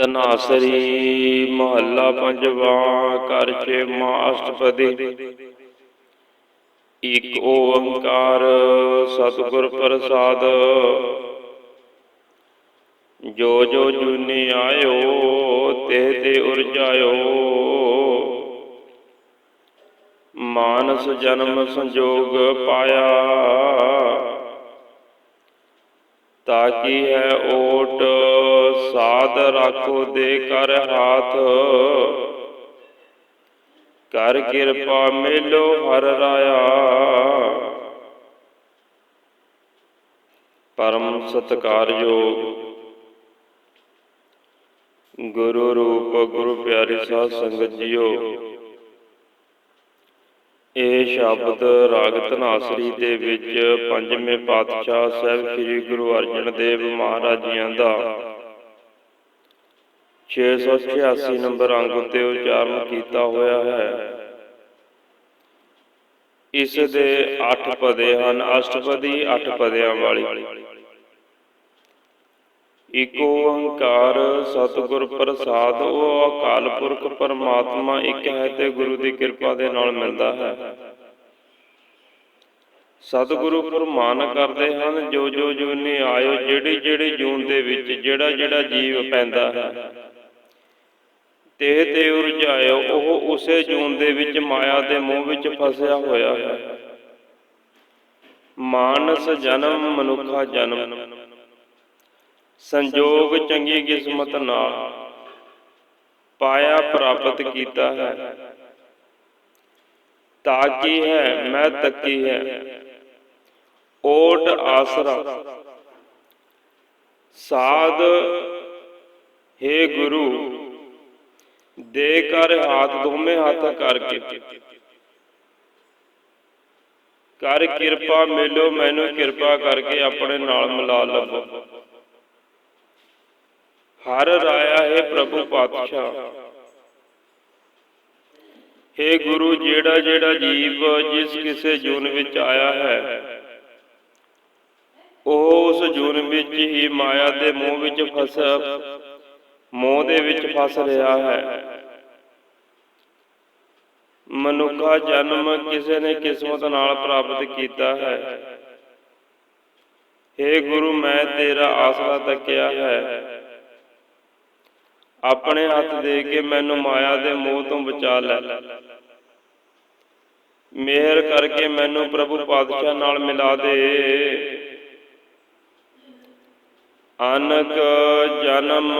ਤਨਾਸਰੀ ਮਹੱਲਾ ਪੰਜਵਾ, ਘਰ ਛੇਵਾਂ ਅਸ਼ਟਪਦੀ। ਇਕ ਓੰਕਾਰ ਸਤਿਗੁਰ ਪ੍ਰਸਾਦ। ਜੋ ਜੋ ਜੁਨੀ ਆਇਓ, ਤੇ ਤੇ ਉਰਜਾਇਓ ਮਾਨਸ ਜਨਮ ਸੰਜੋਗ ਪਾਇਆ। ਤਾਕੀ ਹੈ ਓਟ, ਸਾਧ ਰਾਖੋ ਦੇ ਕਰ ਹਾਥ। ਕਰ ਕਿਰਪਾ ਮੇਲੋ ਹਰ ਰਾਇਆ। ਪਰਮ ਸਤਕਾਰਯੋਗ ਗੁਰੂ ਰੂਪ ਗੁਰੂ ਪਿਆਰੀ ਸਾਧ ਸੰਗਤ ਜੀਓ। ਇਹ ਸ਼ਬਦ ਰਾਗ ਧਨਾਸਰੀ ਦੇ ਵਿੱਚ ਪੰਜਵੇਂ ਪਾਤਸ਼ਾਹ ਸਾਹਿਬ ਸ੍ਰੀ ਗੁਰੂ ਅਰਜਨ ਦੇਵ ਮਹਾਰਾਜ ਜੀਆਂ ਦਾ 686 ਨੰਬਰ ਅੰਗ ਉੱਤੇ ਉਚਾਰਨ ਕੀਤਾ ਹੋਇਆ ਹੈ। ਇਸ ਦੇ 8 ਪਦੇ ਹਨ, ਅਸ਼ਟਪਦੀ 8 ਪਦਿਆਂ ਵਾਲੀ। ਇਕ ਓੰਕਾਰ ਸਤਿਗੁਰ ਪ੍ਰਸਾਦ, ਉਹ ਅਕਾਲ ਪੁਰਖ ਪਰਮਾਤਮਾ ਇੱਕ ਹੈ ਤੇ ਗੁਰੂ ਦੀ ਕਿਰਪਾ ਦੇ ਨਾਲ ਮਿਲਦਾ ਹੈ। ਸਤਿਗੁਰੂ ਫਰਮਾਨ ਕਰਦੇ ਹਨ ਜੋ ਜੋ ਜੂਨੀ ਆਇਓ ਜਿਹੜੀ ਜਿਹੜੀ ਜੂਨ ਦੇ ਵਿੱਚ ਜਿਹੜਾ ਜਿਹੜਾ ਜੀਵ ਪੈਂਦਾ ਹੈ। ਤੇ ਤੇ ਉਰਜਾਇਓ, ਉਹ ਉਸੇ ਜੂਨ ਦੇ ਵਿੱਚ ਮਾਇਆ ਦੇ ਮੋਹ ਵਿੱਚ ਫਸਿਆ ਹੋਇਆ ਹੈ। ਮਾਨਸ ਜਨਮ, ਮਨੁੱਖਾ ਜਨਮ। ਸੰਜੋਗ ਚੰਗੀ ਕਿਸਮਤ ਨਾਲ ਪਾਇਆ ਪ੍ਰਾਪਤ ਕੀਤਾ ਹੈ। ਤਾਕੀ ਹੈ, ਮੈਂ ਤੱਕੀ ਹੈ। ਓਟ ਆਸਰਾ। ਸਾਧ हे ਗੁਰੂ, ਦੇ ਕਰ ਹੱਥ ਦੋਵੇਂ ਹੱਥ ਕਰਕੇ। ਕਰ ਕਿਰਪਾ ਮਿਲੋ, ਮੈਨੂੰ ਕਿਰਪਾ ਕਰਕੇ ਆਪਣੇ ਨਾਲ ਮਿਲਾ ਲਵੋ। ਹਰ ਰਾਇਆ ਹੈ ਪ੍ਰਭੂ ਪਾਤਸ਼ਾਹ। हे ਗੁਰੂ, ਜਿਹੜਾ ਜਿਹੜਾ ਜੀਵ ਜਿਸ ਕਿਸੇ ਜੂਨ ਵਿੱਚ ਆਇਆ ਹੈ, ਉਹ ਉਸ ਜੂਨ ਵਿੱਚ ਹੀ ਮਾਇਆ ਦੇ ਮੋਹ ਵਿੱਚ ਫਸ, ਮੋਹ ਦੇ ਵਿੱਚ ਫਸ ਰਿਹਾ ਹੈ। ਮਨੁੱਖਾ ਜਨਮ ਕਿਸੇ ਨੇ ਕਿਸਮਤ ਨਾਲ ਪ੍ਰਾਪਤ ਕੀਤਾ ਹੈ। हे ਗੁਰੂ, ਮੈਂ ਤੇਰਾ ਆਸਰਾ ਤੱਕਿਆ ਹੈ। ਆਪਣੇ ਹੱਥ ਦੇ ਕੇ ਮੈਨੂੰ ਮਾਇਆ ਦੇ ਮੋਹ ਤੋਂ ਬਚਾ ਲੈ। ਮਿਹਰ ਕਰਕੇ ਮੈਨੂੰ ਪ੍ਰਭੂ ਪਾਤਸ਼ਾਹ ਨਾਲ ਮਿਲਾ ਦੇ। ਅਨਕ ਜਨਮ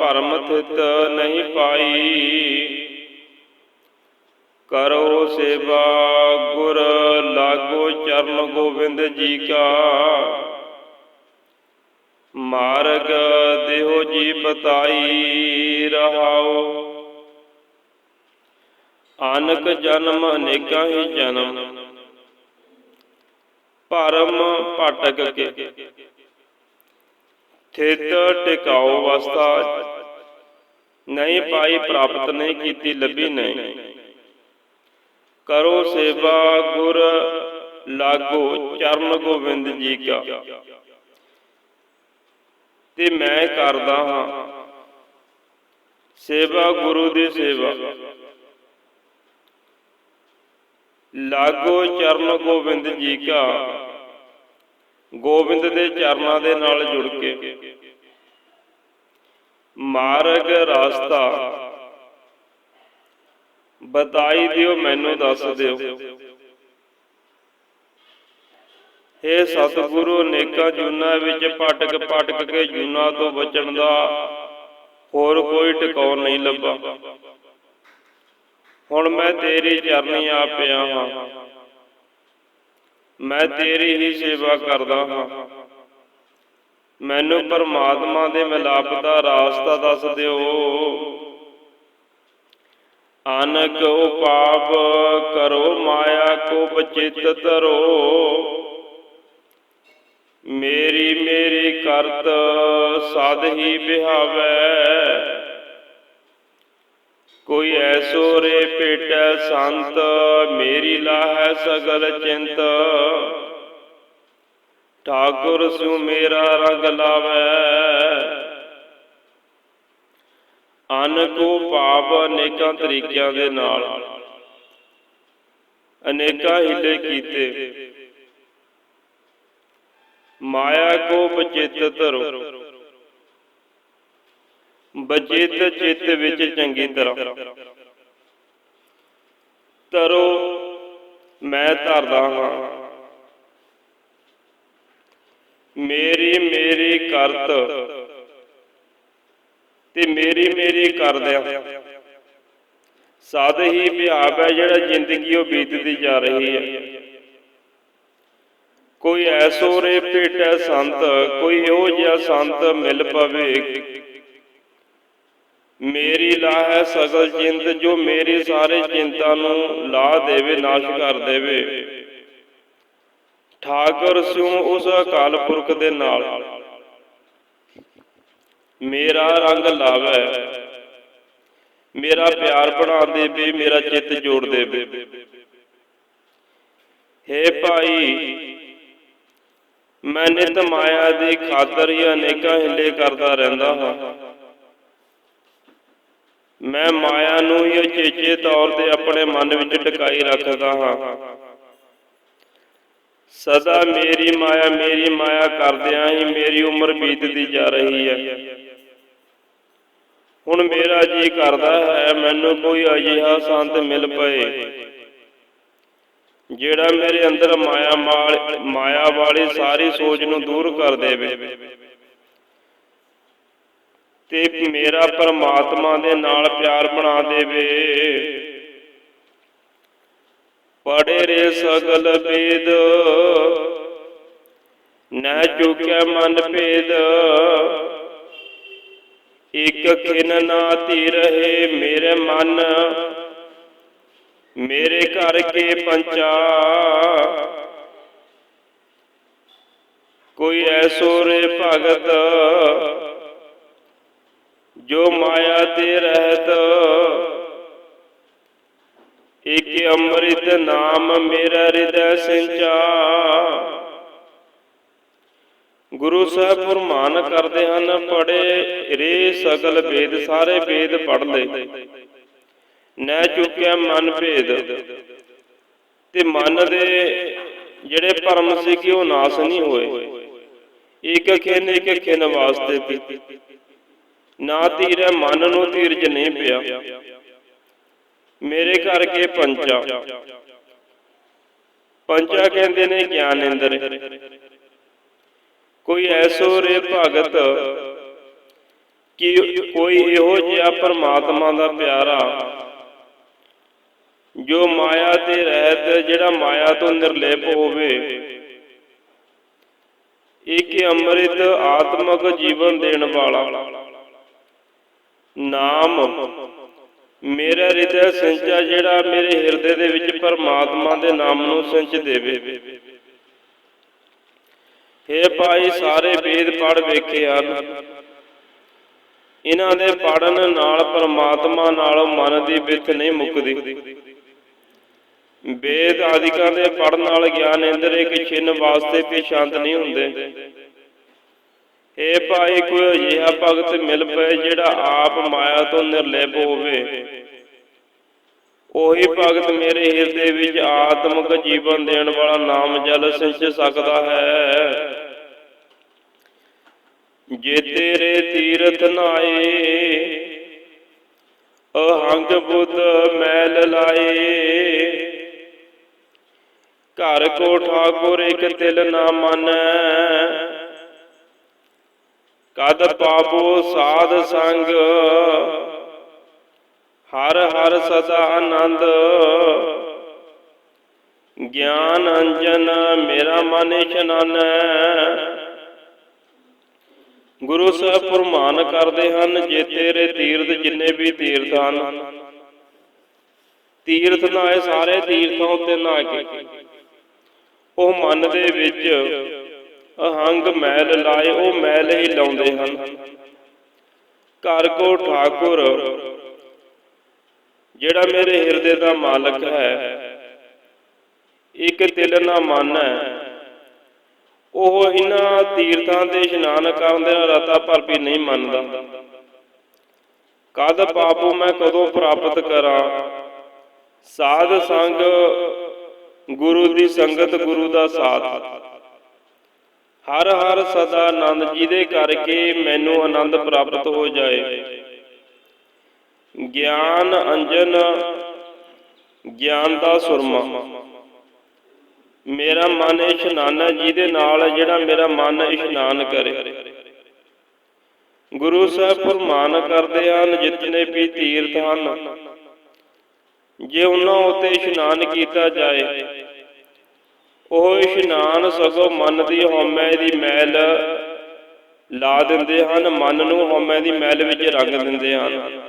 ਭਰਮ ਥਿਤ ਨਹੀਂ ਪਾਈ। ਕਰੋ ਸੇਵਾ ਗੁਰ ਲਾਗੋ ਚਰਨ ਗੋਬਿੰਦ ਜੀ ਕਾ। ਮਾਰਗ ਦੇਹੋ ਜੀ ਬਤਾਈ ਰਹਾਓ। ਅਨਕ ਜਨਮ, ਅਨੇਕਾਂ ਹੀ ਜਨਮ। ਭਰਮ ਭਟਕ ਕੇ। ਥਿਤ ਟਿਕਾਓ ਅਵਸਥਾ। ਨਹੀਂ ਪਾਈ ਪ੍ਰਾਪਤ ਨਹੀਂ ਕੀਤੀ, ਲੱਭੀ ਨਹੀਂ। ਕਰੋ ਸੇਵਾ ਗੁਰ ਲਾਗੋ, ਚਰਨ ਗੋਬਿੰਦ ਜੀ ਕਾ। ਤੇ ਮੈਂ ਕਰਦਾ ਹਾਂ। ਸੇਵਾ ਗੁਰੂ ਦੀ ਸੇਵਾ। ਲਾਗੋ ਚਰਨ ਗੋਬਿੰਦ ਜੀ ਕਾ। ਗੋਬਿੰਦ ਦੇ ਚਰਨਾਂ ਦੇ ਨਾਲ ਜੁੜ ਕੇ। ਮਾਰਗ ਰਸਤਾ। ਬਤਾਈ ਦਿਓ, ਮੈਨੂੰ ਦੱਸ ਦਿਓ। ਏ ਸਤਿਗੁਰੂ ਅਨੇਕਾਂ ਜੂਨਾਂ ਵਿੱਚ ਭਟਕ ਭਟਕ ਕੇ ਜੂਨਾਂ ਤੋਂ ਬਚਣ ਦਾ ਹੋਰ ਕੋਈ ਟਿਕਾਉਣ ਨਹੀਂ ਲੱਭਾ। ਹੁਣ ਮੈਂ ਤੇਰੀ ਚਰਨੀ ਆ ਪਿਆ ਹਾਂ ਮੈਂ ਤੇਰੀ ਹੀ ਸੇਵਾ ਕਰਦਾ ਹਾਂ। ਮੈਨੂੰ ਪਰਮਾਤਮਾ ਦੇ ਮਿਲਾਪ ਦਾ ਰਾਸਤਾ ਦੱਸ ਦਿਓ। ਅਨਕ ਉਪਾਪ ਕਰੋ, ਮਾਇਆ ਕੋ ਬਚਿਤ ਤਰੋ। ਮੇਰੀ ਮੇਰੀ ਕਰਤ ਸਦ ਹੀ ਬਿਹਾਵੈ ਕੋਈ ਐਸੋ ਰੇ ਪੇਟੈ ਸੰਤ, ਮੇਰੀ ਲਾਹੈ ਸਗਲ ਚਿੰਤ। ਠਾਕੁਰ ਸਿਉ ਮੇਰਾ ਰੰਗ ਲਾਵੈ। ਅਨ ਕੋ ਪਾਪ ਅਨੇਕਾਂ ਤਰੀਕਿਆਂ ਦੇ ਨਾਲ, ਅਨੇਕਾਂ ਹਿੱਲੇ ਕੀਤੇ। ਮਾਇਆ ਕੋ ਬਚਿਤ ਧਰੋ। ਬਚਿਤ ਚਿੱਤ ਵਿੱਚ ਚੰਗੀ ਤਰ੍ਹਾਂ। ਤਰੋ ਮੈਂ ਧਰਦਾ ਹਾਂ। ਮੇਰੀ ਮੇਰੀ ਕਰਤ ਤੇ ਮੇਰੀ ਮੇਰੀ ਕਰਦਿਆਂ। ਸਦ ਹੀ ਵਿਹਾਬ ਹੈ ਜਿਹੜਾ ਜ਼ਿੰਦਗੀ ਉਹ ਬੀਤਦੀ ਜਾ ਰਹੀ ਹੈ। ਕੋਈ ਐਸੋ ਰੇ ਭੇਟੈ ਸੰਤ ਕੋਈ ਇਹੋ ਜਿਹਾ ਸੰਤ ਮਿਲ ਪਵੇ। ਮੇਰੀ ਲਾਹ ਸਗਲ ਚਿੰਤ ਜੋ ਮੇਰੀ ਸਾਰੇ ਚਿੰਤਾ ਨੂੰ ਲਾ ਦੇਵੇ ਨਾਸ਼ ਕਰ ਦੇਵੇ। ਠਾਕੁਰ ਸਿਉ ਉਸ ਅਕਾਲ ਪੁਰਖ ਦੇ ਨਾਲ। ਮੇਰਾ ਰੰਗ ਲਾਵੇ। ਮੇਰਾ ਪਿਆਰ ਬਣਾ ਦੇਵੇ ਮੇਰਾ ਚਿੱਤ ਜੋੜ ਦੇਵੇ। ਹੇ ਭਾਈ ਮੈਂ ਨਿਤ ਮਾਇਆ ਦੀ ਖਾਤਰ ਹੀ ਅਨੇਕਾਂ ਹਿੱਲੇ ਕਰਦਾ ਰਹਿੰਦਾ ਹਾਂ। ਮੈਂ ਮਾਇਆ ਨੂੰ ਹੀ ਉਚੇਚੇ ਤੌਰ ਤੇ ਆਪਣੇ ਮਨ ਵਿੱਚ ਟਿਕਾਈ ਰੱਖਦਾ ਹਾਂ। ਸਦਾ ਮੇਰੀ ਮਾਇਆ ਮੇਰੀ ਮਾਇਆ ਕਰਦਿਆਂ ਹੀ ਮੇਰੀ ਉਮਰ ਬੀਤਦੀ ਜਾ ਰਹੀ ਹੈ। ਹੁਣ ਮੇਰਾ ਜੀ ਕਰਦਾ ਹੈ, ਮੈਨੂੰ ਕੋਈ ਅਜਿਹਾ ਸੰਤ ਮਿਲ ਪਏ। ਜਿਹੜਾ ਮੇਰੇ ਅੰਦਰ ਮਾਇਆ ਮਾਲ ਮਾਇਆ ਵਾਲੀ ਸਾਰੀ ਸੋਚ ਨੂੰ ਦੂਰ ਕਰ ਦੇਵੇ ਤੇ ਮੇਰਾ ਪਰਮਾਤਮਾ ਦੇ ਨਾਲ ਪਿਆਰ ਬਣਾ ਦੇਵੇ। ਪੜੇ ਰੇ ਸਗਲ ਵੇਦ ਨਾ ਚੁਕਿਆ ਮਨ ਭੇਦ। ਇਕ ਖਿਨ ਨਾ ਤੀ ਰਹੇ ਮੇਰੇ ਮਨ ਮੇਰੇ ਘਰ ਕੇ ਪੰਚਾ? ਕੋਈ ਐਸੋ ਰੇ ਭਗਤ ਜੋ ਮਾਇਆ ਤੇ ਰਹਿਤ। ਇਕ ਅੰਮ੍ਰਿਤ ਨਾਮ ਮੇਰਾ ਹਿਰਦੈ ਸਿੰਚਾ। ਗੁਰੂ ਸਾਹਿਬ ਫਰਮਾਨ ਕਰਦੇ ਹਨ ਪੜੇ ਰੇ ਸਗਲ ਵੇਦ, ਸਾਰੇ ਵੇਦ ਪੜ ਲੈ। ਨੈ ਚੁੱਕਿਆ ਮਨ ਭੇਦ। ਤੇ ਮਨ ਦੇ ਜਿਹੜੇ ਭਰਮ ਸੀ ਕਿ ਉਹ ਨਾਸ ਨਹੀਂ ਹੋਏ। ਇੱਕ ਖਿਨ ਇੱਕ ਖਿਨ ਵਾਸਤੇ ਵੀ। ਨਾ ਧੀਰ ਮਨ ਨੂੰ ਧੀਰਜ ਨਹੀਂ ਪਿਆ। ਮੇਰੇ ਘਰ ਕੇ ਪੰਚਾ। ਪੰਚਾ ਕਹਿੰਦੇ ਨੇ ਗਿਆਨ ਇੰਦਰ ਕੋਈ ਐਸੋ ਰੇ ਭਗਤ ਕਿ ਕੋਈ ਇਹੋ ਜਿਹਾ ਪਰਮਾਤਮਾ ਦਾ ਪਿਆਰਾ ਜੋ ਮਾਇਆ ਤੇ ਰਹਿਤ ਜਿਹੜਾ ਮਾਇਆ ਤੋਂ ਨਿਰਲੇਪ ਹੋਵੇ। ਇੱਕ ਅੰਮ੍ਰਿਤ ਆਤਮਕ ਜੀਵਨ ਦੇਣ ਵਾਲਾ। ਨਾਮ, ਮੇਰਾ ਹਿਰਦੈ ਸਿੰਚਾ ਜਿਹੜਾ ਮੇਰੇ ਹਿਰਦੇ ਦੇ ਵਿੱਚ ਪਰਮਾਤਮਾ ਦੇ ਨਾਮ ਨੂੰ ਸਿੰਚ ਦੇਵੇ। ਹੇ ਭਾਈ, ਸਾਰੇ ਵੇਦ ਪੜ ਵੇਖੇ ਹਨ। ਇਹਨਾਂ ਦੇ ਪੜਨ ਨਾਲ ਪਰਮਾਤਮਾ ਨਾਲ ਮਨ ਦੀ ਵਿਥ ਨਹੀਂ ਮੁੱਕਦੀ। ਵੇਦ ਆਦਿਕਾਂ ਦੇ ਪੜਨ ਨਾਲ ਗਿਆਨ ਇੰਦਰ ਇੱਕ ਛਿਨ ਵਾਸਤੇ ਵੀ ਸ਼ਾਂਤ ਨਹੀਂ ਹੁੰਦੇ। ਏ ਭਾਈ ਕੋਈ ਅਜਿਹਾ ਭਗਤ ਮਿਲ ਪਏ ਜਿਹੜਾ ਆਪ ਮਾਇਆ ਤੋਂ ਨਿਰਲੇਪ ਹੋਵੇ। ਉਹੀ ਭਗਤ ਮੇਰੇ ਹਿਰਦੇ ਵਿੱਚ ਆਤਮਿਕ ਜੀਵਨ ਦੇਣ ਵਾਲਾ ਨਾਮ ਜਲ ਸਿੰਚ ਸਕਦਾ ਹੈ। ਜੇ ਤੇਰੇ ਤੀਰਥ ਨਾਏ, ਅਹੰਗ ਬੁੱਧ ਮੈਲ ਲਾਏ ਘਰ ਕੋ ਠਾਕੁਰ ਇੱਕ ਤਿਲ ਨਾ ਮੰਨੈ। ਕਦ ਪਾਪੋ ਸਾਧ ਸੰਗ, ਹਰ ਹਰ ਸਦਾ ਆਨੰਦ। ਗਿਆਨ ਅੰਜਨ ਮੇਰਾ ਮਨ ਇਸ਼ਨਾਨੈ ਗੁਰੂ ਸਾਹਿਬ ਫਰਮਾਨ ਕਰਦੇ ਹਨ, ਜੇ ਤੇਰੇ ਤੀਰਥ ਜਿੰਨੇ ਵੀ ਤੀਰਥ ਹਨ, ਤੀਰਥ ਨਾਏ ਸਾਰੇ ਤੀਰਥਾਂ ਉੱਤੇ ਨਾ ਕੇ। ਉਹ ਮਨ ਦੇ ਵਿੱਚ ਅਹੰਗ ਮੈਲ ਲਾਏ, ਉਹ ਮੈਲ ਹੀ ਲਾਉਂਦੇ ਹਨ। ਘਰ ਕੋ ਠਾਕੁਰ, ਜਿਹੜਾ ਮੇਰੇ ਹਿਰਦੇ ਦਾ ਮਾਲਕ ਹੈ, ਇੱਕ ਤਿਲ ਨਾ ਮਨ ਹੈ। ਉਹ ਇਹਨਾਂ ਤੀਰਥਾਂ ਦੇ ਇਸ਼ਨਾਨ ਕਰਨ ਦੇ ਨਾਲ ਰਤਾ ਭਰ ਵੀ ਨਹੀਂ ਮੰਨਦਾ। ਕਦ ਪਾਪੂ ਮੈਂ ਕਦੋਂ ਪ੍ਰਾਪਤ ਕਰਾਂ? ਸਾਧ ਸੰਗ ਗੁਰੂ ਦੀ ਸੰਗਤ, ਗੁਰੂ ਦਾ ਸਾਥ। ਹਰ ਹਰ ਸਦਾ ਆਨੰਦ ਜਿਹਦੇ ਕਰਕੇ ਮੈਨੂੰ ਆਨੰਦ ਪ੍ਰਾਪਤ ਹੋ ਜਾਏ। ਗਿਆਨ ਅੰਜਨ, ਗਿਆਨ ਦਾ ਸੁਰਮਾ। ਮੇਰਾ ਮਨ ਇਸ਼ਨਾਨ ਹੈ ਜਿਹਦੇ ਨਾਲ, ਜਿਹੜਾ ਮੇਰਾ ਮਨ ਇਸ਼ਨਾਨ ਕਰੇ। ਗੁਰੂ ਸਾਹਿਬ ਫਰਮਾਨ ਕਰਦੇ ਹਨ, ਜਿਤਨੇ ਵੀ ਤੀਰਥ ਹਨ ਜੇ ਉਹਨਾਂ ਉਤੇ ਇਸ਼ਨਾਨ ਕੀਤਾ ਜਾਏ, ਉਹ ਇਸ਼ਨਾਨ ਸਗੋਂ ਮਨ ਦੀ ਹਉਮੈ ਦੀ ਮੈਲ ਲਾ ਦਿੰਦੇ ਹਨ, ਮਨ ਨੂੰ ਹਉਮੈ ਦੀ ਮੈਲ ਵਿੱਚ ਰੰਗ ਦਿੰਦੇ ਹਨ।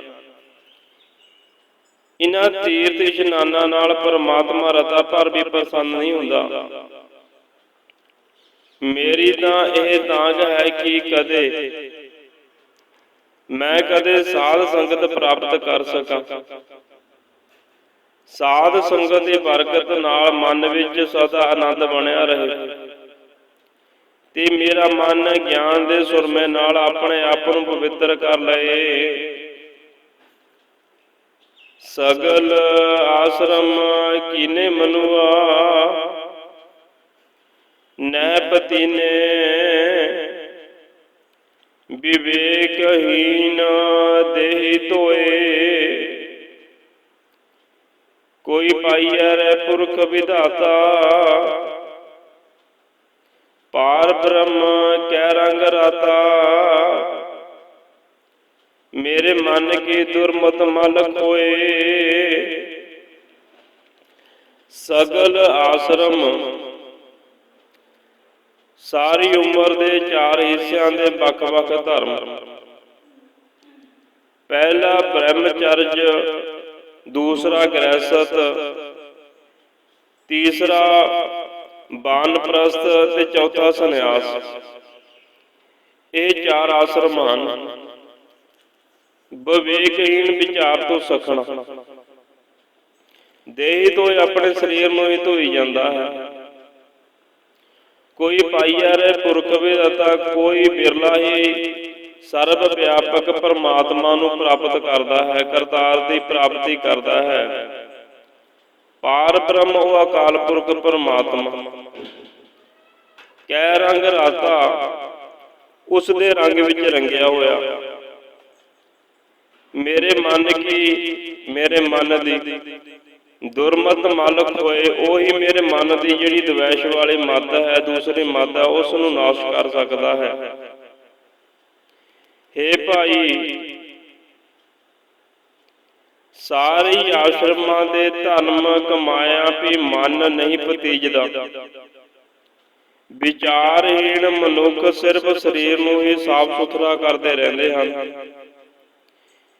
ਇਨ੍ਹਾਂ ਤੀਰਥ ਇਸ਼ਨਾਨਾਂ ਨਾਲ ਪਰਮਾਤਮਾ ਰਤਾ ਭਰ ਵੀ ਪ੍ਰਸੰਨ ਨਹੀਂ ਹੁੰਦਾ। ਮੇਰੀ ਤਾਂ ਇਹ ਦਾਗ ਹੈ ਕਿ ਕਦੇ ਮੈਂ ਕਦੇ ਸਾਧ ਸੰਗਤ ਪ੍ਰਾਪਤ ਕਰ ਸਕਾਂ। ਸਾਧ ਸੰਗਤ ਦੀ ਬਰਕਤ ਨਾਲ ਮਨ ਵਿੱਚ ਸਦਾ ਆਨੰਦ ਬਣਿਆ ਰਹੇ। ਤੇ ਮੇਰਾ ਮਨ ਗਿਆਨ ਦੇ ਸੁਰਮੇ ਨਾਲ ਆਪਣੇ ਆਪ ਨੂੰ ਪਵਿੱਤਰ ਕਰ ਲਏ। ਸਗਲ ਆਸ਼ਰਮ ਕੀਨੇ ਮਨੁਆ ਨੈਪਤੀ ਨੇ ਵਿਵੇਕਹੀਨ ਦੇਹੀ ਧੋਏ। ਕੋਈ ਪਾਈਐ ਰਹਿ ਪੁਰਖ ਵਿਧਾਤਾ। ਪਾਰ ਬ੍ਰਹਮ ਕੈ ਰੰਗ ਰਾਤਾ। ਮੇਰੇ ਮਨ ਕੀ ਦੁਰਮਤ ਮਲ ਕੋਏ ਸਗਲ ਆਸ਼ਰਮ। ਸਾਰੀ ਉਮਰ ਦੇ ਚਾਰ ਹਿੱਸਿਆਂ ਦੇ ਵੱਖ-ਵੱਖ ਧਰਮ। ਪਹਿਲਾ ਬ੍ਰਹਮਚਰਜ ਦੂਸਰਾ ਗ੍ਰਹਿਸਤ ਤੀਸਰਾ ਬਾਨਪ੍ਰਸਥ ਤੇ ਚੌਥਾ ਸੰਨਿਆਸ। ਇਹ ਚਾਰ ਆਸ਼ਰਮ ਹਨ। ਵਿਵੇਕਹੀਣ ਵਿਚਾਰ ਤੋਂ ਸਖਣ। ਦੇਹ ਤੋਂ ਆਪਣੇ ਸਰੀਰ ਨੂੰ ਹੀ ਧੋਈ ਜਾਂਦਾ ਹੈ। ਕੋਈ ਪਾਈਆ ਰਹਿ ਪੁਰਖ ਵੇਦਤਾ ਕੋਈ ਬਿਰਲਾ ਹੀ ਸਰਬ ਵਿਆਪਕ ਪਰਮਾਤਮਾ ਨੂੰ ਪ੍ਰਾਪਤ ਕਰਦਾ ਹੈ, ਕਰਤਾਰ ਦੀ ਪ੍ਰਾਪਤੀ ਕਰਦਾ ਹੈ। ਪਾਰ ਬ੍ਰਹਮ ਉਹ ਅਕਾਲ ਪੁਰਖ ਪਰਮਾਤਮਾ। ਕੈ ਰੰਗ ਰਾਤਾ, ਉਸ ਦੇ ਰੰਗ ਵਿੱਚ ਰੰਗਿਆ ਹੋਇਆ। ਮੇਰੇ ਮਨ ਕੀ, ਮੇਰੇ ਮਨ ਦੀ। ਦੁਰਮਤ ਮਾਲਕ ਹੋਏ, ਉਹੀ ਮੇਰੇ ਮਨ ਦੀ ਜਿਹੜੀ ਦਵੈਸ਼ ਵਾਲੀ ਮੱਤ ਹੈ, ਦੂਸਰੀ ਮੱਤ ਹੈ, ਉਸ ਨੂੰ ਨਾਸ਼ ਕਰ ਸਕਦਾ ਹੈ। ਹੇ ਭਾਈ, ਸਾਰੇ ਆਸ਼ਰਮਾਂ ਦੇ ਧਰਮ ਕਮਾਇਆ ਵੀ ਮਨ ਨਹੀਂ ਪਤੀਜਦਾ ਵਿਚਾਰਹੀਣ ਮਨੁੱਖ ਸਿਰਫ ਸਰੀਰ ਨੂੰ ਹੀ ਸਾਫ਼ ਸੁਥਰਾ ਕਰਦੇ ਰਹਿੰਦੇ ਹਨ।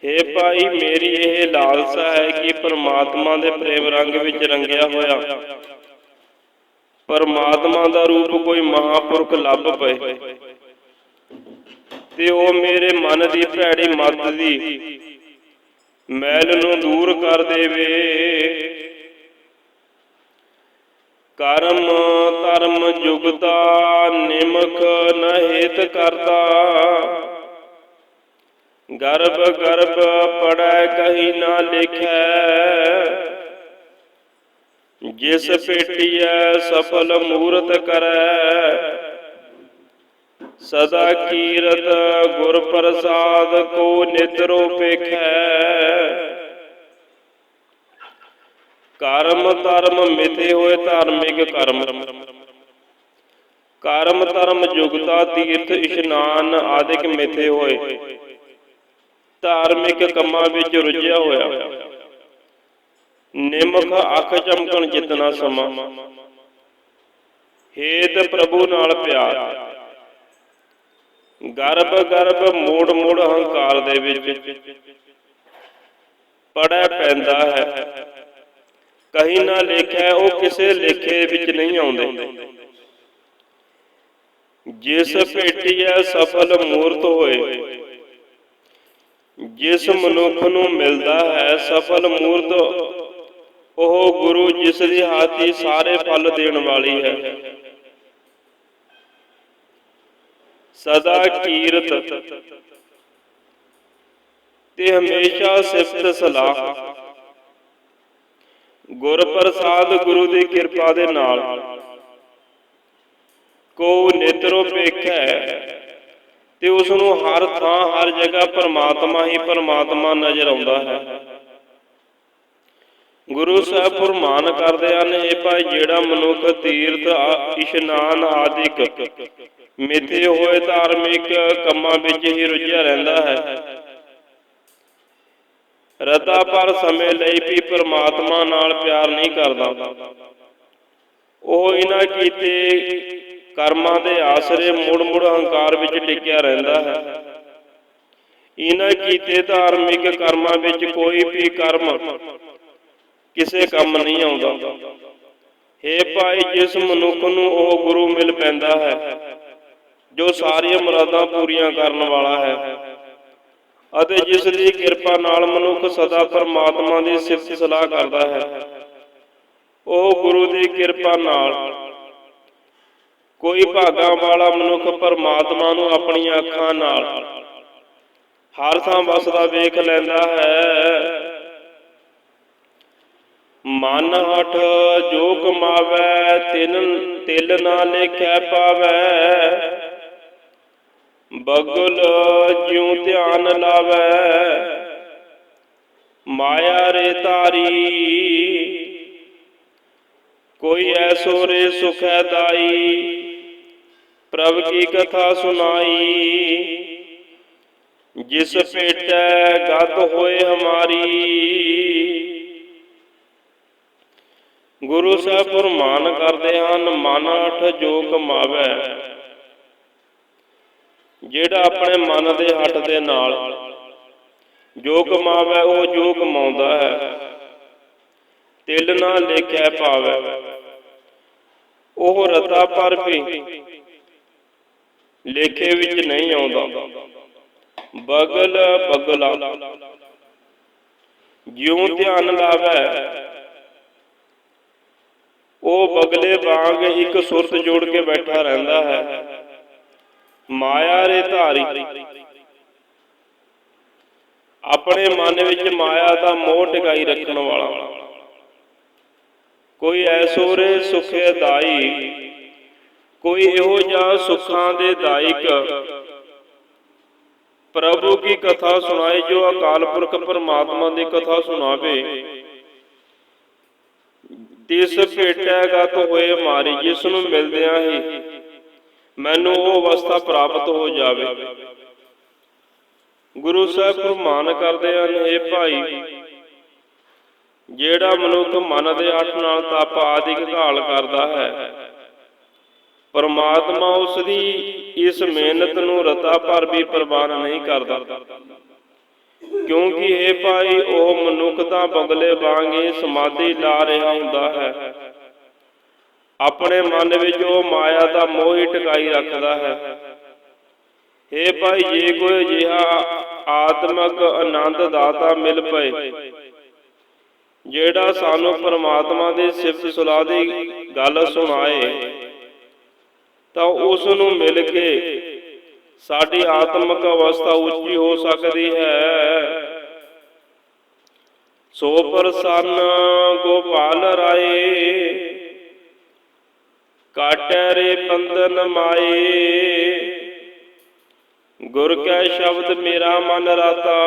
ਹੇ ਭਾਈ, ਮੇਰੀ ਇਹ ਲਾਲਸਾ ਹੈ ਕਿ ਪ੍ਰਮਾਤਮਾ ਦੇ ਪ੍ਰੇਮ ਰੰਗ ਵਿੱਚ ਰੰਗਿਆ ਹੋਇਆ। ਪਰਮਾਤਮਾ ਦਾ ਰੂਪ ਕੋਈ ਮਹਾਪੁਰਖ ਲੱਭ ਪਏ। ਤੇ ਉਹ ਮੇਰੇ ਮਨ ਦੀ ਭੈੜੀ ਮੱਤ ਦੀ ਮੈਲ ਨੂੰ ਦੂਰ ਕਰ ਦੇਵੇ। ਕਰਮ ਧਰਮ ਜੁਗਤਾ ਨਿਮਖ ਨਹਿਤ ਕਰਤਾ। ਗਰਭ ਗਰਭ ਪੜੈ ਕਹੀ ਨਾ ਲਿਖੈ। ਜਿਸ ਪੇਟੀਐ ਸਫਲ ਮੂਰਤ ਕਰੈ ਸਦਾ ਕੀਰਤ ਗੁਰ ਪ੍ਰਸਾਦ ਕੋ ਨਿਤਰੋ ਪੇਖੈ। ਕਰਮ ਧਰਮ ਮਿਥੇ ਹੋਏ ਧਾਰਮਿਕ ਕਰਮ। ਕਰਮ ਧਰਮ ਜੁਗਤਾ ਤੀਰਥ ਇਸ਼ਨਾਨ ਆਦਿਕ ਮਿਥੇ ਹੋਏ। ਧਾਰਮਿਕ ਕੰਮਾਂ ਵਿੱਚ ਰੁੱਝਿਆ ਹੋਇਆ। ਨਿਮਖ ਅੱਖ ਚਮਕਣ ਜਿਤਨਾ ਸਮਾਂ। ਹੇਤ ਪ੍ਰਭੂ ਨਾਲ ਪਿਆਰ। ਗਰਭ ਗਰਭ, ਮੋੜ ਮੋੜ ਹੰਕਾਰ ਦੇ ਵਿੱਚ। ਪੜਿਆ ਪੈਂਦਾ ਹੈ। ਕਹੀਂ ਨਾ ਲਿਖਿਆ ਉਹ ਕਿਸੇ ਲੇਖੇ ਵਿੱਚ ਨਹੀਂ ਆਉਂਦੇ। ਜਿਸ ਭੇਟੀਐ ਸਫਲ ਮੂਰਤ ਹੋਏ। ਜਿਸ ਮਨੁੱਖ ਨੂੰ ਮਿਲਦਾ ਹੈ, ਸਫਲ ਮੂਰਤ, ਉਹ ਗੁਰੂ ਜਿਸ ਦੀ ਹਾਥੀ ਸਾਰੇ ਫਲ ਦੇਣ ਵਾਲੀ ਹੈ। ਸਦਾ ਕੀਰਤ। ਤੇ ਹਮੇਸ਼ਾ ਸਿਫਤ ਸਲਾਹ। ਗੁਰ ਪ੍ਰਸਾਦ ਗੁਰੂ ਦੀ ਕਿਰਪਾ ਦੇ ਨਾਲ। ਕੋ ਨੇਤਰੋ ਵੇਖੈ ਤੇ ਉਸ ਨੂੰ ਹਰ ਥਾਂ, ਹਰ ਜਗ੍ਹਾ ਪਰਮਾਤਮਾ ਹੀ ਪਰਮਾਤਮਾ ਨਜ਼ਰ ਆਉਂਦਾ ਹੈ। ਗੁਰੂ ਸਾਹਿਬ ਫਰਮਾਨ ਕਰਦੇ ਹਨ, ਇਹ ਭਾਈ ਜਿਹੜਾ ਮਨੁੱਖ ਤੀਰਥ ਇਸ਼ਨਾਨ ਆਦਿਕ ਮਿੱਥੇ ਹੋਏ ਧਾਰਮਿਕ ਕੰਮਾਂ ਵਿੱਚ ਹੀ ਰੁੱਝਿਆ ਰਹਿੰਦਾ ਹੈ। ਰਤਾ ਪਰ ਸਮੇਂ ਲਈ ਵੀ ਪਰਮਾਤਮਾ ਨਾਲ ਪਿਆਰ ਨਹੀਂ ਕਰਦਾ। ਉਹ ਇਹਨਾਂ ਕੀਤੇ ਕਰਮਾਂ ਦੇ ਆਸਰੇ ਮੁੜ ਮੁੜ ਹੰਕਾਰ ਵਿੱਚ ਟਿਕਿਆ ਰਹਿੰਦਾ ਹੈ। ਇਹਨਾਂ ਕੀਤੇ ਧਾਰਮਿਕ ਕਰਮਾਂ ਵਿੱਚ ਕੋਈ ਵੀ ਕਰਮ ਕਿਸੇ ਕੰਮ ਨਹੀਂ ਆਉਂਦਾ। ਹੇ ਭਾਈ, ਜਿਸ ਮਨੁੱਖ ਨੂੰ ਉਹ ਗੁਰੂ ਮਿਲ ਪੈਂਦਾ ਹੈ। ਜੋ ਸਾਰੀਆਂ ਮੁਰਾਦਾਂ ਪੂਰੀਆਂ ਕਰਨ ਵਾਲਾ ਹੈ। ਅਤੇ ਜਿਸ ਦੀ ਕਿਰਪਾ ਨਾਲ ਮਨੁੱਖ ਸਦਾ ਪਰਮਾਤਮਾ ਦੀ ਸਿਫਤ ਸਲਾਹ ਕਰਦਾ ਹੈ। ਉਹ ਗੁਰੂ ਦੀ ਕਿਰਪਾ ਨਾਲ ਕੋਈ ਭਾਗਾਂ ਵਾਲਾ ਮਨੁੱਖ ਪਰਮਾਤਮਾ ਨੂੰ ਆਪਣੀਆਂ ਅੱਖਾਂ ਨਾਲ ਹਰ ਥਾਂ ਵਸਦਾ ਵੇਖ ਲੈਂਦਾ ਹੈ। ਮਨ ਹਠ ਜੋ ਕਮਾਵੈ ਤਿਨ ਤਿਲ ਨਾ ਲੇਖੈ ਪਾਵੈ। ਬਗਲ ਜਿਉ ਧਿਆਨ ਲਾਵੈ। ਮਾਇਆ ਰੇ ਤਾਰੀ। ਕੋਈ ਐਸੋ ਰੇ ਸੁਖੈ ਦਾਈ। ਪ੍ਰਭ ਕੀ ਕਥਾ ਸੁਨਾਈ ਜਿਸ ਭੇਟੈ ਗਤ ਹੋਏ ਹਮਾਰੀ। ਗੁਰੂ ਸਾਹਿਬ ਫਰਮਾਨ ਕਰਦੇ ਹਨ, ਮਨ ਅਠ ਜੋ ਕਮਾਵੈ ਜਿਹੜਾ ਆਪਣੇ ਮਨ ਦੇ ਹੱਟ ਦੇ ਨਾਲ ਜੋ ਕਮਾਵੈ, ਉਹ ਜੋ ਕਮਾਉਂਦਾ ਹੈ। ਤਿਲ ਨਾ ਲੇਖਿਆ ਪਾਵੈ ਉਹ ਰਤਾ ਪਰ ਵੀ ਲੇਖੇ ਵਿੱਚ ਨਹੀਂ ਆਉਂਦਾ। ਬਗਲ ਬਗਲਾ। ਜਿਉ ਧਿਆਨ ਲਾਵੈ, ਉਹ ਬਗਲੇ ਵਾਂਗ ਇੱਕ ਸੁਰਤ ਜੋੜ ਕੇ ਬੈਠਾ ਰਹਿੰਦਾ ਹੈ। ਮਾਇਆ ਰੇ ਧਾਰੀ। ਆਪਣੇ ਮਨ ਵਿੱਚ ਮਾਇਆ ਦਾ ਮੋਹ ਟਿਕਾਈ ਰੱਖਣ ਵਾਲਾ। ਕੋਈ ਐਸੋ ਰੇ ਸੁਖੇ ਦਾਈ, ਕੋਈ ਇਹੋ ਜਿਹਾ ਸੁੱਖਾਂ ਦੇ ਦਾਇਕ। ਪ੍ਰਭੂ ਕੀ ਕਥਾ ਸੁਣਾਏ ਜੋ ਅਕਾਲ ਪੁਰਖ ਪਰਮਾਤਮਾ ਦੀ ਕਥਾ ਸੁਣਾਵੇ। ਤਿਸ ਭੇਟੈ ਗਤ ਹੋਏ ਮਾਰੀ, ਜਿਸ ਨੂੰ ਮਿਲਦਿਆਂ ਹੀ ਮੈਨੂੰ ਉਹ ਅਵਸਥਾ ਪ੍ਰਾਪਤ ਹੋ ਜਾਵੇ। ਗੁਰੂ ਸਾਹਿਬ ਫਰਮਾਨ ਕਰਦੇ ਹਨ ਇਹ ਭਾਈ, ਜਿਹੜਾ ਮਨੁੱਖ ਮਨ ਦੇ ਅੱਠ ਨਾਲ ਤਪ ਆਦਿਕ ਘਾਲ ਕਰਦਾ ਹੈ, ਪਰਮਾਤਮਾ ਉਸ ਦੀ ਇਸ ਮਿਹਨਤ ਨੂੰ ਰਤਾ ਭਰ ਵੀ ਪ੍ਰਵਾਨ ਨਹੀਂ ਕਰਦਾ। ਕਿਉਂਕਿ ਇਹ ਭਾਈ, ਉਹ ਮਨੁੱਖ ਤਾਂ ਬੰਗਲੇ ਵਾਂਗ ਹੀ ਸਮਾਧੀ ਲਾ ਰਿਹਾ ਹੁੰਦਾ ਹੈ। ਆਪਣੇ ਮਨ ਵਿੱਚ ਉਹ ਮਾਇਆ ਦਾ ਮੋਹ ਹੀ ਟਿਕਾਈ ਰੱਖਦਾ ਹੈ। ਇਹ ਭਾਈ, ਜੇ ਕੋਈ ਅਜਿਹਾ ਆਤਮਕ ਆਨੰਦ ਦਾਤਾ ਮਿਲ ਪਏ, ਜਿਹੜਾ ਸਾਨੂੰ ਪਰਮਾਤਮਾ ਦੀ ਸਿਫਤ ਸਲਾਹ ਦੀ ਗੱਲ ਸੁਣਾਏ, ਤਾਂ ਉਸ ਨੂੰ ਮਿਲ ਕੇ ਸਾਡੀ ਆਤਮਿਕ ਅਵਸਥਾ ਉੱਚੀ ਹੋ ਸਕਦੀ ਹੈ। ਸੋ ਪ੍ਰਸੰਨ ਗੋਪਾਲ ਰਾਏ ਕਾਟੈ ਰੇ ਬੰਧਨ ਮਾਏ। ਗੁਰ ਕੈ ਸ਼ਬਦ ਮੇਰਾ ਮਨ ਰਾਤਾ।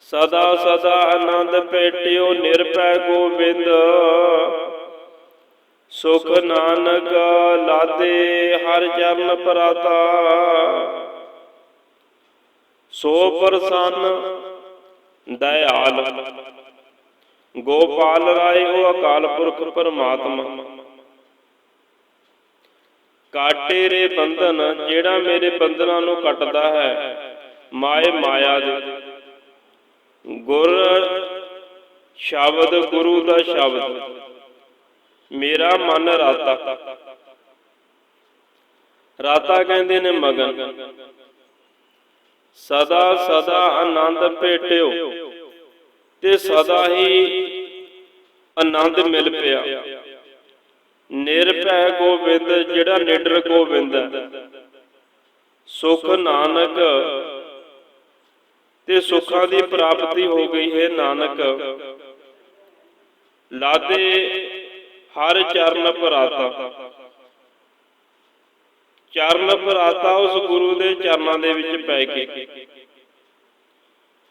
ਸਦਾ ਸਦਾ ਆਨੰਦ ਭੇਟਿਓ, ਨਿਰਭੈ ਗੋਬਿੰਦ। ਸੁਖ ਨਾਨਕ ਲਾਦੇ, ਹਰ ਚਰਨ ਪਰਾਤਾ। ਸੋ ਪ੍ਰਸੰਨ, ਦਇਆਲ। ਗੋਪਾਲ ਰਾਏ, ਉਹ ਅਕਾਲ ਪੁਰਖ ਪਰਮਾਤਮਾ। ਕਾਟੇ ਰੇ ਬੰਧਨ, ਜਿਹੜਾ ਮੇਰੇ ਬੰਧਨਾਂ ਨੂੰ ਕੱਟਦਾ ਹੈ, ਮਾਏ ਮਾਇਆ ਦੇ। ਗੁਰ ਸ਼ਬਦ, ਗੁਰੂ ਦਾ ਸ਼ਬਦ, ਮੇਰਾ ਮਨ ਰਾਤਾ। ਰਾਤਾ ਕਹਿੰਦੇ ਨੇ ਮਗਨ, ਸਦਾ ਸਦਾ ਆਨੰਦ ਭੇਟਿਓ, ਤੇ ਸਦਾ ਹੀ ਆਨੰਦ ਮਿਲ ਪਿਆ। ਨਿਰਭੈ ਗੋਬਿੰਦ, ਜਿਹੜਾ ਨਿਡਰ ਗੋਬਿੰਦ ਸੁਖ ਨਾਨਕ, ਤੇ ਸੁੱਖਾਂ ਦੀ ਪ੍ਰਾਪਤੀ ਹੋ ਗਈ ਹੈ ਨਾਨਕ। ਲਾਦੇ ਹਰ ਚਰਨ ਭਰਾਤਾ। ਚਰਨ ਭਰਾਤਾ ਉਸ ਗੁਰੂ ਦੇ ਚਰਨਾਂ ਦੇ ਵਿੱਚ ਪੈ ਕੇ।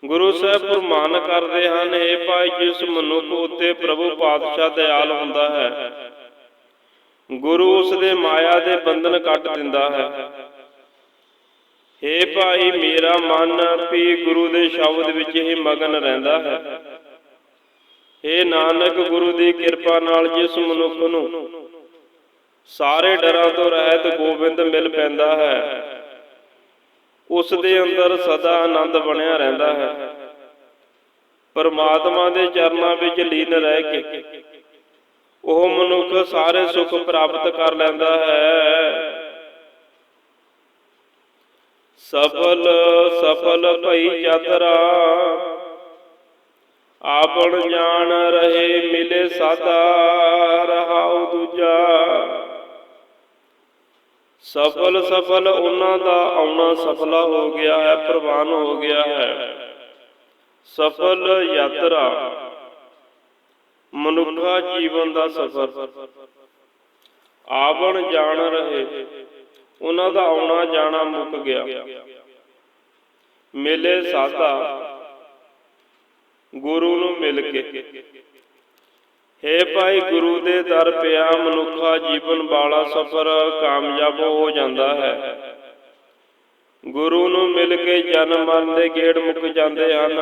ਗੁਰੂ ਸਾਹਿਬ ਫਰਮਾਨ ਕਰਦੇ ਹਨ ਇਹ ਭਾਈ ਜਿਸ ਮਨੁੱਖ ਉਤੇ ਪ੍ਰਭੂ ਪਾਤਸ਼ਾਹ ਦਇਆਲ ਹੁੰਦਾ ਹੈ, ਗੁਰੂ ਉਸ ਦੇ ਮਾਇਆ ਦੇ ਬੰਧਨ ਕੱਟ ਦਿੰਦਾ ਹੈ। ਹੇ ਭਾਈ ਮੇਰਾ ਮਨ ਵੀ ਗੁਰੂ ਦੇ ਸ਼ਬਦ ਵਿੱਚ ਹੀ ਮਗਨ ਰਹਿੰਦਾ ਹੈ। ਹੇ ਨਾਨਕ, ਗੁਰੂ ਦੀ ਕਿਰਪਾ ਨਾਲ ਜਿਸ ਮਨੁੱਖ ਨੂੰ ਸਾਰੇ ਡਰਾਂ ਤੋਂ ਰਹਿਤ ਗੋਬਿੰਦ ਮਿਲ ਪੈਂਦਾ ਹੈ। ਉਸ ਦੇ ਅੰਦਰ ਸਦਾ ਆਨੰਦ ਬਣਿਆ ਰਹਿੰਦਾ ਹੈ। ਪਰਮਾਤਮਾ ਦੇ ਚਰਨਾਂ ਵਿੱਚ ਲੀਨ ਰਹਿ ਕੇ ਉਹ ਮਨੁੱਖ ਸਾਰੇ ਸੁੱਖ ਪ੍ਰਾਪਤ ਕਰ ਲੈਂਦਾ ਹੈ। ਸਫਲ ਸਫਲ ਭਈ ਯਾਤਰਾ ਆਪਣ ਜਾਣ ਰਹੇ ਮਿਲੇ ਸਾਦਾ, ਰਹਾਉ ਦੂਜਾ। ਸਫਲ ਸਫਲ ਉਹਨਾਂ ਦਾ ਆਉਣਾ ਸਫਲਾ ਹੋ ਗਿਆ ਹੈ, ਪ੍ਰਵਾਨ ਹੋ ਗਿਆ ਹੈ। ਸਫਲ ਯਾਤਰਾ ਮਨੁੱਖਾ ਜੀਵਨ ਦਾ ਸਫਰ। ਆਵਣ ਜਾਣ ਰਹੇ, ਉਹਨਾਂ ਦਾ ਆਉਣਾ ਜਾਣਾ ਮੁੱਕ ਗਿਆ। ਮਿਲੇ ਸਾਦਾ ਗੁਰੂ ਨੂੰ ਮਿਲ ਕੇ। ਹੇ ਭਾਈ ਗੁਰੂ ਦੇ ਦਰ ਪਿਆ ਮਨੁੱਖਾ ਜੀਵਨ ਵਾਲਾ ਸਫਰ ਕਾਮਯਾਬ ਹੋ ਜਾਂਦਾ ਹੈ। ਗੁਰੂ ਨੂੰ ਮਿਲ ਕੇ ਜਨਮ ਮਰਨ ਦੇ ਗੇੜ ਮੁੱਕ ਜਾਂਦੇ ਹਨ।